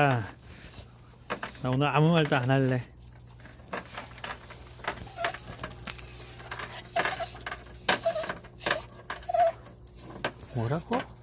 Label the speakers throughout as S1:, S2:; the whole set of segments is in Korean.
S1: 아, 나 오늘 아무 말도 안 할래. 뭐라고?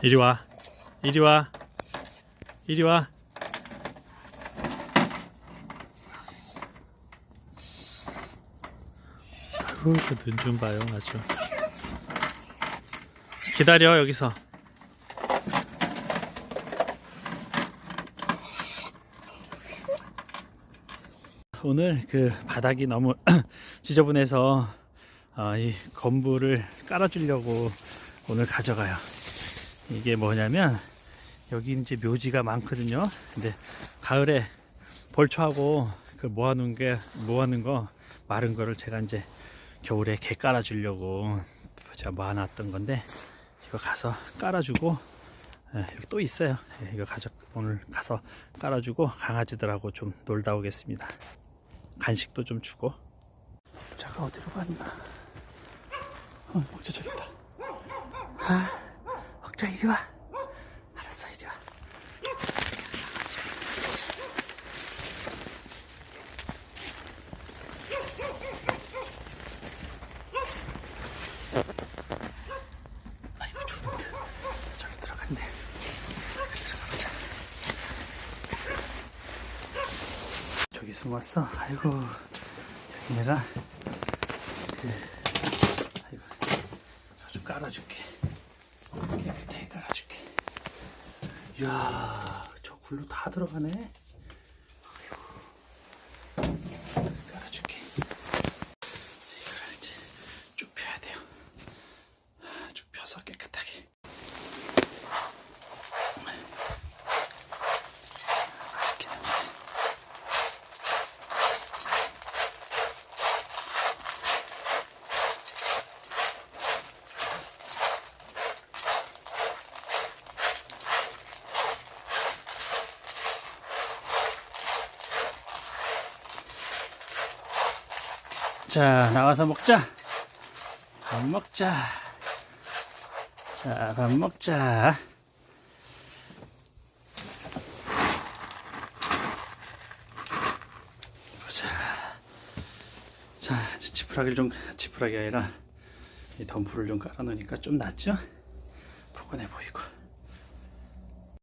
S1: 이리 와. 이리 와. 이리 와. 아이고, 그눈좀 봐요, 아주. 기다려, 여기서. 오늘 그 바닥이 너무 지저분해서 어, 이 건물을 깔아주려고 오늘 가져가요. 이게 뭐냐면 여기 이제 묘지가 많거든요. 근데 가을에 벌초하고 그 모아놓은 게 모아놓은 거 마른 거를 제가 이제 겨울에 개 깔아주려고 제가 모아놨던 건데 이거 가서 깔아주고 예, 여기 또 있어요. 예, 이거 가져 오늘 가서 깔아주고 강아지들하고 좀 놀다 오겠습니다. 간식도 좀 주고. 자가 어디로 갔나? 어, 목자 저기 있다. 아. 먹자 이리 와. 알았어 이리 와. 저기 들어갔네. 숨었어? 아이고 여기 내가. 그 아이고 저 좀 깔아줄게. 이야, 저 굴로 다 들어가네. 아이고. 깔아줄게. 이걸 이제 쭉 펴야 돼요. 아, 쭉 펴서 깨끗하게. 맛있겠는데. 자, 나와서 먹자. 밥 먹자. 자, 밥 먹자. 보자. 자, 지푸라기를 좀, 지푸라기 아니라 이 덤프를 좀 깔아놓으니까 좀 낫죠? 포근해 보이고.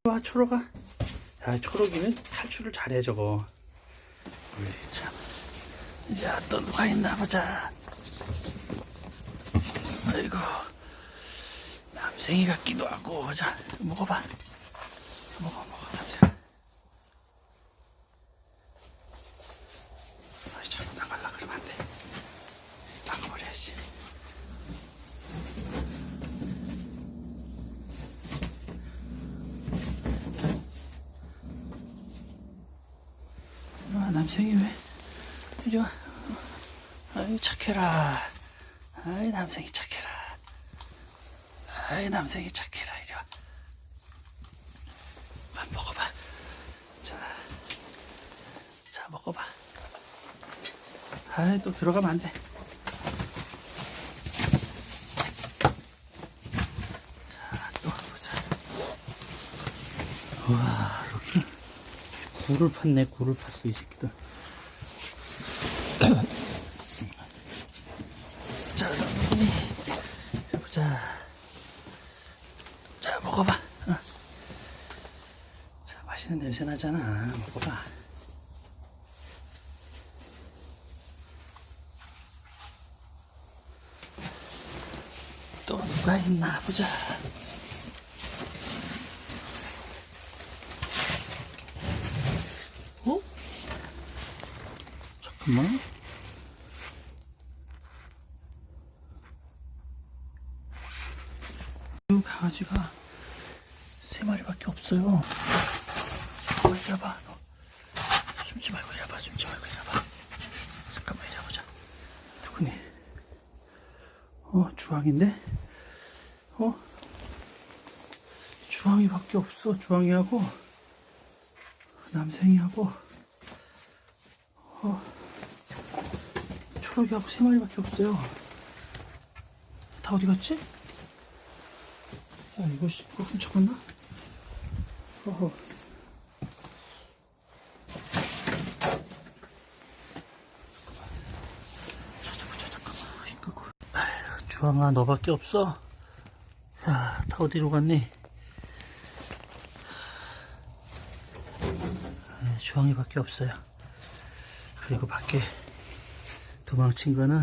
S1: 와, 초록아. 야, 초록이는 탈출을 잘해, 저거. 우리 참. 야, 또 누가 있나 보자. 아이고, 남생이 같기도 하고. 자, 먹어봐. 먹어, 먹어, 남생. 아이, 잘못 나갈라 그러면 안 돼. 나가버려야지. 아, 남생이 왜? 와. 아이, 착해라. 아이, 남생이 착해라. 아이, 남생이 착해라. 이리 와. 밥 먹어봐. 자, 자, 먹어봐. 아이, 또 들어가면 안 돼. 자, 또 보자. 와, 여기 굴을 팠네, 굴을 팠어, 이 새끼들. 자, 해보자. 자, 먹어봐. 어. 자, 맛있는 냄새 나잖아. 먹어봐. 또 누가 있나 보자. 잠깐만. 이 강아지가 세 마리밖에 없어요. 와봐. 너. 숨지 말고 와봐. 숨지 말고 와봐. 잠깐만 와보자. 누구니? 어, 주황인데? 어? 주황이밖에 없어. 주황이하고 남생이하고 어, 초록이하고 세 마리밖에 없어요. 다 어디 갔지? 야 이거 씨, 이거 훔쳐갔나? 어허. 아휴, 주황아 너밖에 없어. 야, 다 어디로 갔니? 네, 주황이밖에 없어요. 그리고 밖에 도망친 거는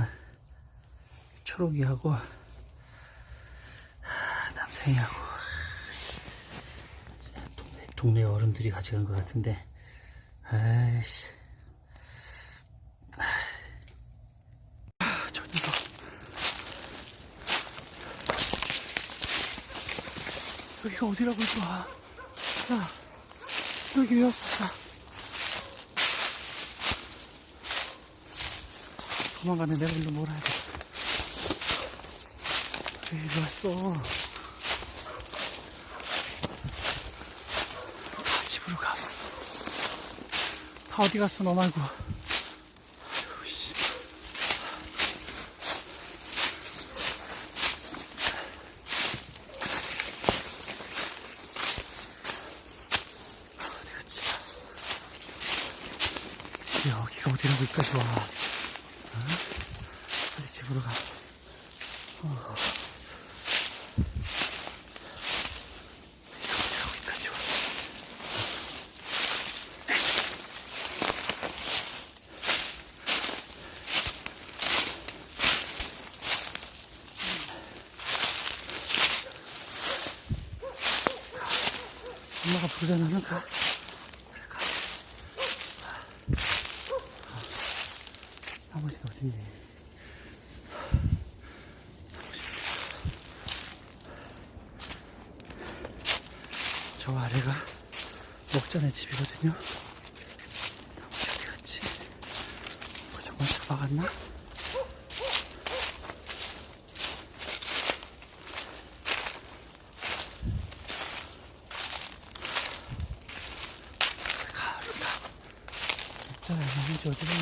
S1: 초록이하고 하, 남생이하고 씨, 동네, 동네 어른들이 가져간 것 같은데 아이씨 아, 여기가 어디라고 이거 와. 야, 여기 왜 왔어? 야. 도망가네. 내가 일로 몰아야 돼. 왜 일로 왔어? 아, 집으로 가. 다 어디 갔어, 너 말고. 갔지? 여기가 어디라고 여기까지 와. 어? 빨리 집으로 가. 어. 여기가 어디라고 여기까지 와. 엄마가 부르잖아, 가. 그래, 가. 나머지는 어딨니? 저 아래가 목전의 집이거든요. 나머지 어디 갔지? 뭐 정말 잡아갔나? Thank you.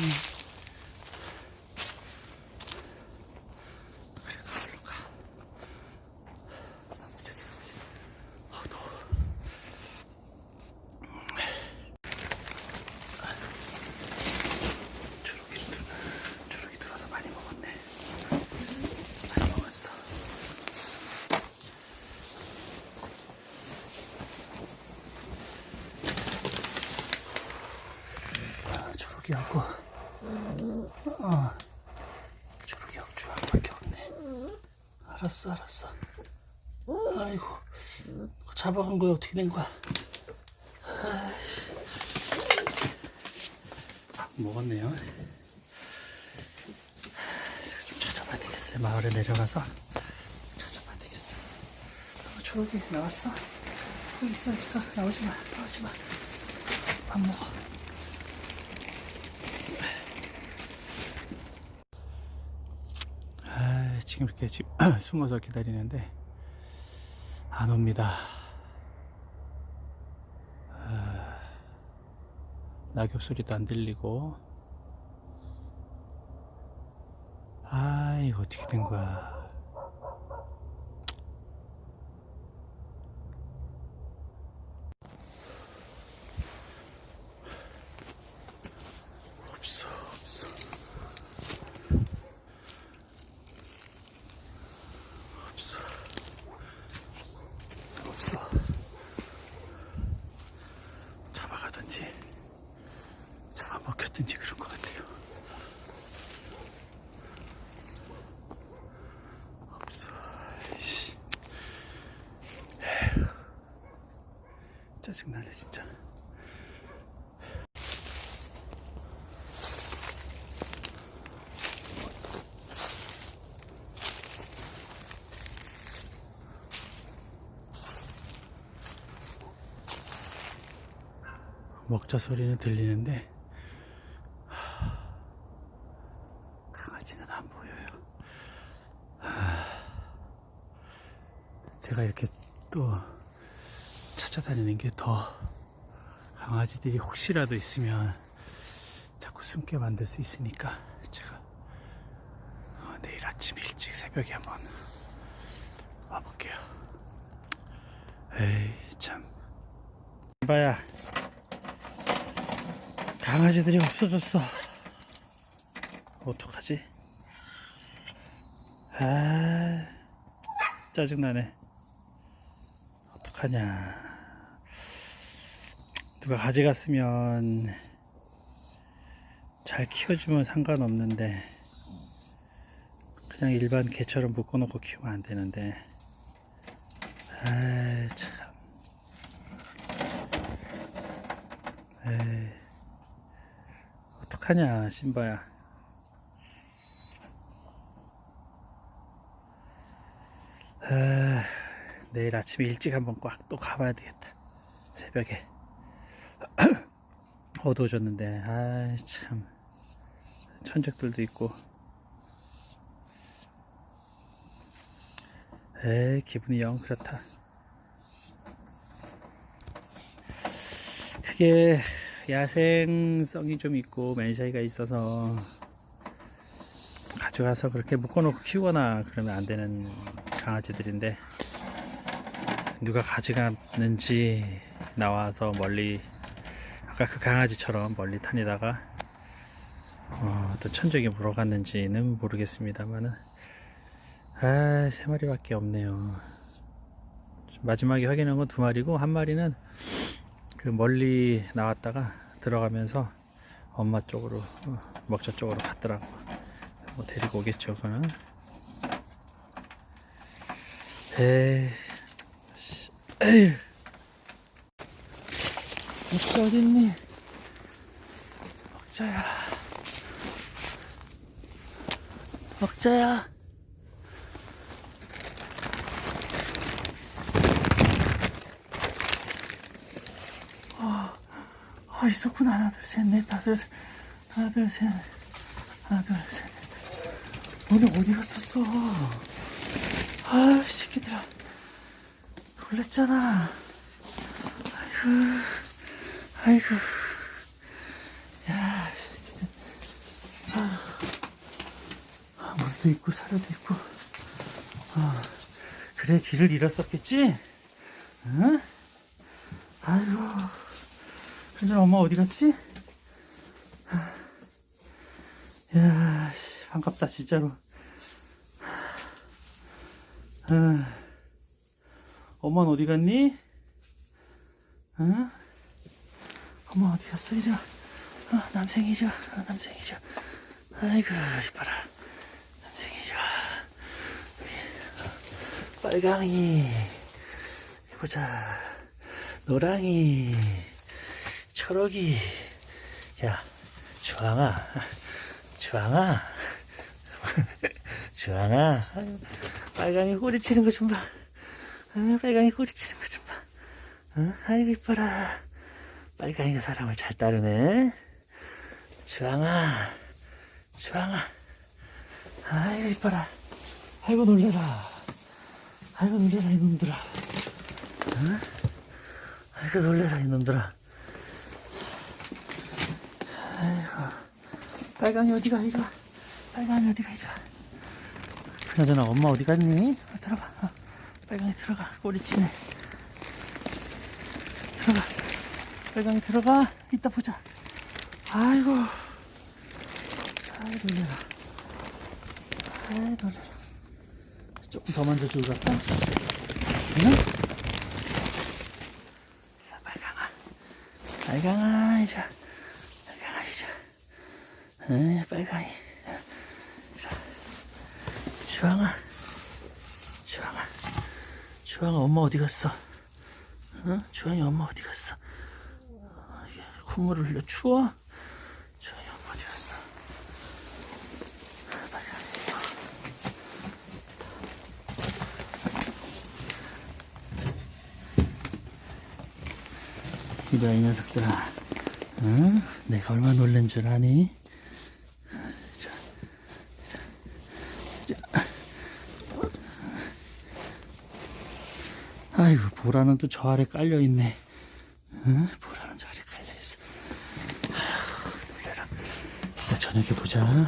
S1: 알았어, 알았어. 아이고, 잡아간 거야 어떻게 된 거야? 밥 먹었네요. 좀 찾아봐야 되겠어요. 마을에 내려가서 찾아봐야 되겠어요. 어, 초록이 나왔어? 여기 있어, 있어. 나오지 마, 나오지 마. 밥 먹어. 아, 지금 이렇게 집 숨어서 기다리는데 안 옵니다. 아, 낙엽 소리도 안 들리고. 아, 이거 어떻게 된 거야? 없어, 없어. 없어. 없어. 잡아가든지, 잡아먹혔든지 그런 것 같아요. 없어. 이씨. 에휴. 짜증나네, 진짜. 먹자 소리는 들리는데 하, 강아지는 안 보여요. 하, 제가 이렇게 또 찾아다니는 게 더 강아지들이 혹시라도 있으면 자꾸 숨게 만들 수 있으니까 제가 어, 내일 아침 일찍 새벽에 한번 와볼게요. 에이 참. 봐야 강아지들이 없어졌어. 어떡하지? 아 짜증나네. 어떡하냐. 누가 가져갔으면 잘 키워주면 상관없는데 그냥 일반 개처럼 묶어놓고 키우면 안 되는데. 아이 참. 에이 어떡하냐 신바야. 아, 내일 아침에 일찍 한번 꽉 또 가봐야 되겠다. 새벽에. 어두워졌는데 아참. 천적들도 있고. 에 기분이 영 그렇다. 그게 야생성이 좀 있고 맨샤이가 있어서 가져가서 그렇게 묶어놓고 키우거나 그러면 안 되는 강아지들인데 누가 가져갔는지 나와서 멀리 아까 그 강아지처럼 멀리 다니다가 어, 또 천적이 물어갔는지는 모르겠습니다만은 아, 세 마리밖에 없네요. 마지막에 확인한 건 두 마리고 한 마리는 그 멀리 나왔다가 들어가면서 엄마 쪽으로 어, 먹자 쪽으로 갔더라고. 뭐 데리고 오겠죠, 그거는. 에이, 씨, 에휴. 먹자 어딨니? 먹자야. 먹자야. 아, 아 있었구나. 하나, 둘, 셋, 넷, 다섯. 하나, 둘, 셋. 넷. 하나, 둘, 셋. 넷. 오늘 어디 갔었어? 아, 이 새끼들아. 놀랬잖아. 아이고. 아이고. 야. 아, 아, 물도 있고, 사료도 있고. 아, 그래, 길을 잃었었겠지? 응? 아이고. 현준 엄마 어디 갔지? 야, 씨, 반갑다, 진짜로. 아, 엄마는 어디 갔니? 응? 엄마 어디 갔어? 이리 와. 어, 남생이 이리 와. 어, 남생이 이리 와. 아이고 이뻐라. 남생이 이리 와. 여기 어, 빨강이. 보자. 노랑이. 초록이. 야 주황아. 주황아. 주황아. 빨강이 꼬리 치는 거 좀 봐 빨강이 꼬리 치는 거 좀봐 어? 아이고 이뻐라 빨강이가 사람을 잘 따르네. 주황아, 주황아. 아이고, 이뻐라. 아이고, 놀래라. 아이고, 놀래라, 이놈들아. 응? 아이고, 놀래라, 이놈들아. 아이고. 빨강이 어디가, 와. 빨강이 어디가, 와. 그나저나 엄마 어디 갔니? 어, 들어가. 어, 빨강이 들어가. 꼬리치네. 들어가. 빨강이 들어가. 이따 보자. 아이고. 아이, 놀래라. 아이, 놀래라. 조금 더 만져주고 갈까? 응? 자, 빨강아. 빨강아, 이제. 빨강아, 이제. 응, 빨강이. 자, 주황아. 주황아. 주황아, 엄마 어디 갔어? 응? 주황이 엄마 어디 갔어? 콧물을 흘려 추워? 주황이 엄마 어디 갔어? 이봐 이 녀석들아 응? 내가 얼마나 놀란 줄 아니? 자, 자, 자. 아이고 보라는 또 저 아래 깔려 있네. 응? 보라는 저 아래 깔려 있어. 아휴, 놀래라. 이따 저녁에 보자. 내가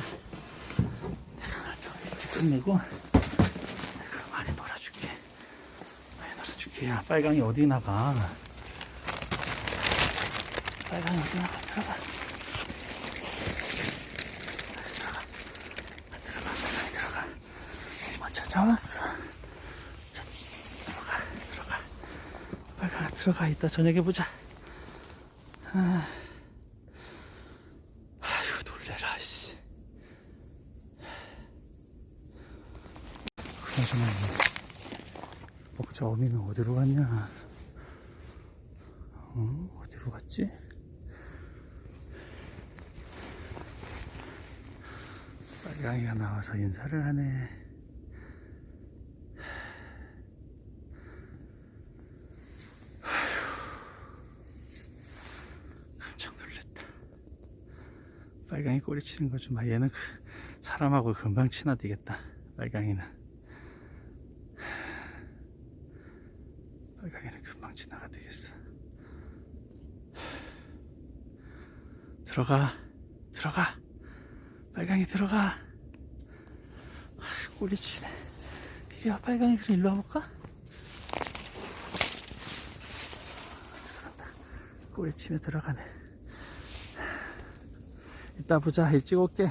S1: 좀 일찍 끝내고 내가 많이 놀아줄게. 많이 놀아줄게. 야 빨강이 어디 나가? 빨강이 어디 나가? 들어가. 들어가. 빨강이 들어가. 엄마 찾아왔어. 자, 들어가. 들어가. 빨강아 들어가. 이따 저녁에 보자. 아. 아휴 놀래라 씨. 그나저나 먹자 어미는 어디로 갔냐? 어? 어디로 갔지? 빨강이가 나와서 인사를 하네. 깜짝 놀랐다. 빨강이 꼬리 치는 거 좀 봐. 얘는 그 사람하고 금방 친화되겠다. 빨강이는. 빨강이는 금방 친화가 되겠어. 들어가. 들어가. 빨강이 들어가. 아, 꼬리 치네. 이리 와, 빨강이 그럼 일로 와볼까? 꼬리 치며 들어가네. 이따 보자. 일찍 올게.